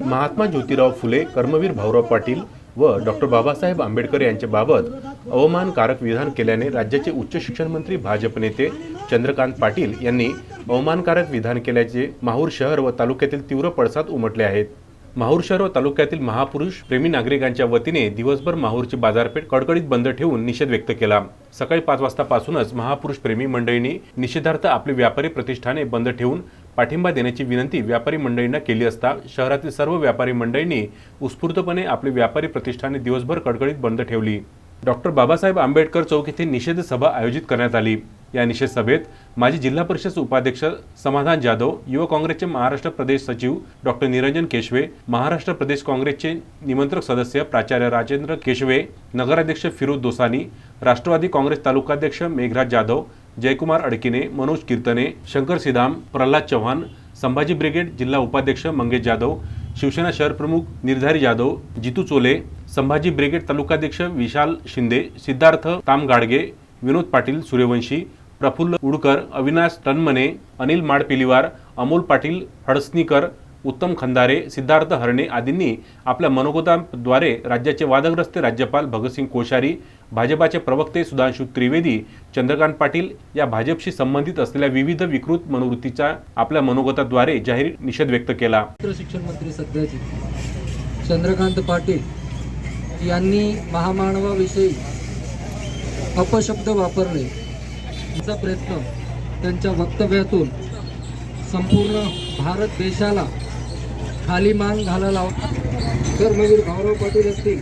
महात्मा ज्योतिराव फुले कर्मवीर भाऊराव पाटील व डॉक्टर बाबासाहेब आंबेडकर यांच्याबाबत अवमानकारक विधान केल्याने राज्याचे उच्च शिक्षण मंत्री भाजप नेते चंद्रकांत पाटील यांनी अवमानकारक विधान केल्याचे माहूर शहर व तालुक्यातील तीव्र पडसाद उमटले आहेत. माहूर शहर व तालुक्यातील महापुरुष प्रेमी नागरिकांच्या वतीने दिवसभर माहूरची बाजारपेठ कडकडीत बंद ठेवून निषेध व्यक्त केला. सकाळी पाच वाजतापासूनच महापुरुष प्रेमी मंडळींनी निषेधार्थ आपली व्यापारी प्रतिष्ठाने बंद ठेवून पाठिंबा देण्याची विनंती व्यापारी मंडळींना केली असता शहरातील सर्व व्यापारी मंडळींनी उत्स्फूर्तपणे आपली व्यापारी प्रतिष्ठाने दिवसभर कडकडीत बंद ठेवली. डॉक्टर बाबासाहेब आंबेडकर चौक येथे निषेध सभा आयोजित करण्यात आली. या निषेध सभेत माजी जिल्हा परिषद उपाध्यक्ष समाधान जाधव युवा काँग्रेसचे महाराष्ट्र प्रदेश सचिव डॉक्टर निरंजन केशवे महाराष्ट्र प्रदेश काँग्रेसचे निमंत्रक सदस्य प्राचार्य राजेंद्र केशवे नगराध्यक्ष फिरोज दोसानी राष्ट्रवादी काँग्रेस तालुकाध्यक्ष मेघराज जाधव जयकुमार अडकिने मनोज कीर्तने शंकर सिधाम प्रल्हाद चव्हाण संभाजी ब्रिगेड जिल्हा उपाध्यक्ष मंगेश जाधव शिवसेना शहर प्रमुख निर्धारी जाधव जितू चोले संभाजी ब्रिगेड तालुकाध्यक्ष विशाल शिंदे सिद्धार्थ तामगाडगे विनोद पाटील सूर्यवंशी प्रफुल्ल उडकर अविनाश तन्मने अनिल माडपिलीवार अमोल पाटील हडसनीकर उत्तम खंदारे सिद्धार्थ हरणे आदींनी आपल्या मनोगताद्वारे राज्याचे वादग्रस्त राज्यपाल भगतसिंग कोश्यारी भाजपाचे प्रवक्ते सुधांशु त्रिवेदी चंद्रकांत पाटील या भाजपशी संबंधित असलेल्या विविध विकृत मनोवृत्तीचा आपल्या मनोगताद्वारे जाहीर निषेध व्यक्त केला. शिक्षण मंत्री सध्याचे चंद्रकांत पाटील यांनी महामानवाविषयी अपशब्द वापरले. याचा प्रयत्न त्यांच्या वक्तव्यातून संपूर्ण भारत देशाला खाली मान घालायला होता कर्मवीर भाऊराव पाटील असतील.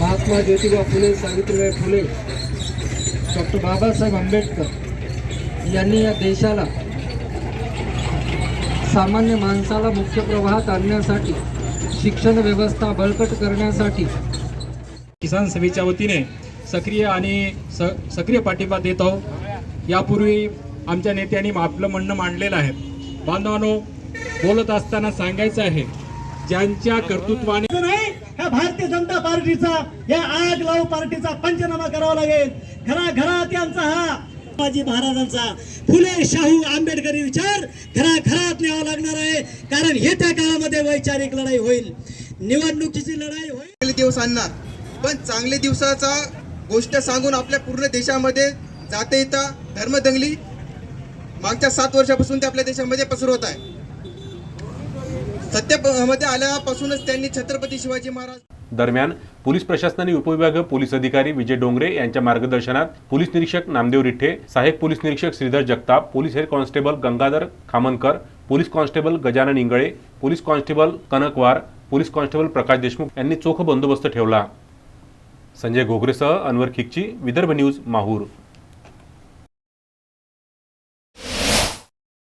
महात्मा ज्योतिबा फुले सावित्रीबाई फुले डॉक्टर बाबासाहेब आंबेडकर यांनी या देशाला सामान्य माणसाला मुख्य प्रवाहात आणण्यासाठी शिक्षण व्यवस्था बळकट करण्यासाठी किसान सभेच्या वतीने सक्रिय आणि स सक्रिय पाठिंबा देत आहोत. यापूर्वी आमच्या नेत्यांनी आपलं म्हणणं मांडलेलं आहे. बांधवांनो बोलत असताना सांगायचं आहे ज्यांच्या कर्तृत्वाने नाही ह्या भारतीय जनता पार्टीचा या आग लावू पार्टीचा पंचनामा करावा लागेल. घराघरात यांचा हा शिवाजी महाराजांचा फुले शाहू आंबेडकरी विचार घराघरात न्यावा लागणार आहे. कारण येत्या काळामध्ये वैचारिक लढाई होईल. निवडणुकीची लढाई होईल. चांगले दिवस आणणार. पण चांगले दिवसाचा गोष्ट सांगून आपल्या पूर्ण देशामध्ये जाता येता धर्मदंगली मागच्या सात वर्षापासून ते आपल्या देशामध्ये पसरवत आहे. सत्तेमध्ये आल्यापासूनच त्यांनी छत्रपती शिवाजी महाराज दरम्यान पोलीस प्रशासनाने उपविभाग पोलीस अधिकारी विजय डोंगरे यांच्या मार्गदर्शनात पोलीस निरीक्षक नामदेव रिठे सहाय्यक पोलीस निरीक्षक Shridhar Jagtap police head constable Gangadhar Khamankar police constable Gajanan Ingle police constable Kanakwar police constable Prakash Deshmukh यांनी चोख बंदोबस्त ठेवला. संजय घोगरेसह अनवर खिकची विदर्भ न्यूज माहूर.